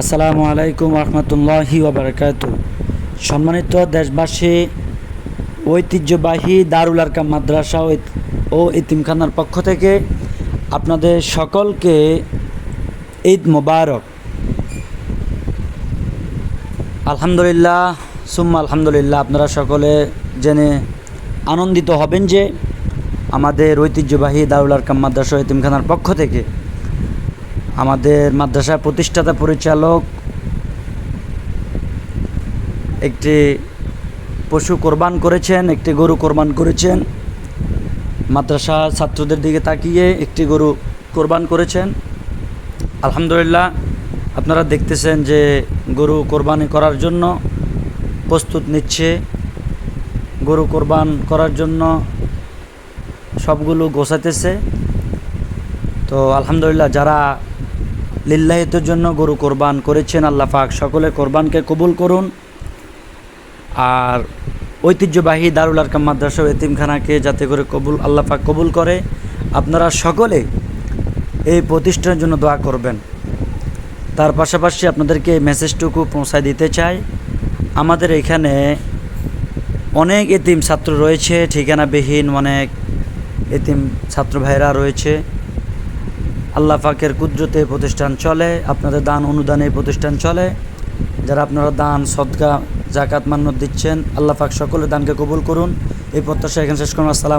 আসসালামু আলাইকুম রহমতুল্লাহি ওবরাকাতু সম্মানিত দেশবাসী, ঐতিহ্যবাহী দারুল আরকাম মাদ্রাসা ও ইতিমখানার পক্ষ থেকে আপনাদের সকলকে ঈদ মোবারক। আলহামদুলিল্লাহ, সুম্মা আলহামদুলিল্লাহ, আপনারা সকলে জেনে আনন্দিত হবেন যে আমাদের ঐতিহ্যবাহী দারুল আরকাম মাদ্রাসা ও ইতিমখানার পক্ষ থেকে আমাদের মাদ্রাসার প্রতিষ্ঠাতা পরিচালক একটি পশু কোরবান করেছেন, একটি গরু কোরবান করেছেন। মাদ্রাসা ছাত্রদের দিকে তাকিয়ে একটি গরু কোরবান করেছেন। আলহামদুলিল্লাহ, আপনারা দেখতেছেন যে গরু কোরবানি করার জন্য প্রস্তুত নিচ্ছে। গরু কোরবান করার জন্য সবগুলো গোছাতেছে তো আলহামদুলিল্লাহ, যারা লিল্লাহিতের জন্য গরু কোরবান করেছেন, আল্লাহ পাক সকলে কোরবানকে কবুল করুন। আর ঐতিহ্যবাহী দারুল আরকাম মাদ্রাসা এতিমখানাকে যাতে করে কবুল, আল্লাহ পাক কবুল করে। আপনারা সকলে এই প্রতিষ্ঠানের জন্য দোয়া করবেন। তার পাশাপাশি আপনাদেরকে এই মেসেজটুকু পৌঁছায় দিতে চাই। আমাদের এখানে অনেক এতিম ছাত্র রয়েছে, ঠিকানাবিহীন অনেক এতিম ছাত্র ভাইরা রয়েছে। আল্লাহ ফাঁকের কুদরতে প্রতিষ্ঠান চলে, আপনাদের দান অনুদানে প্রতিষ্ঠান চলে। যারা আপনারা দান সদকা জাকাত মান্য দিচ্ছেন, আল্লাহ ফাঁক সকলের দানকে কবুল করুন। এই প্রত্যাশা এখানে শেষ করুন। আসসালাম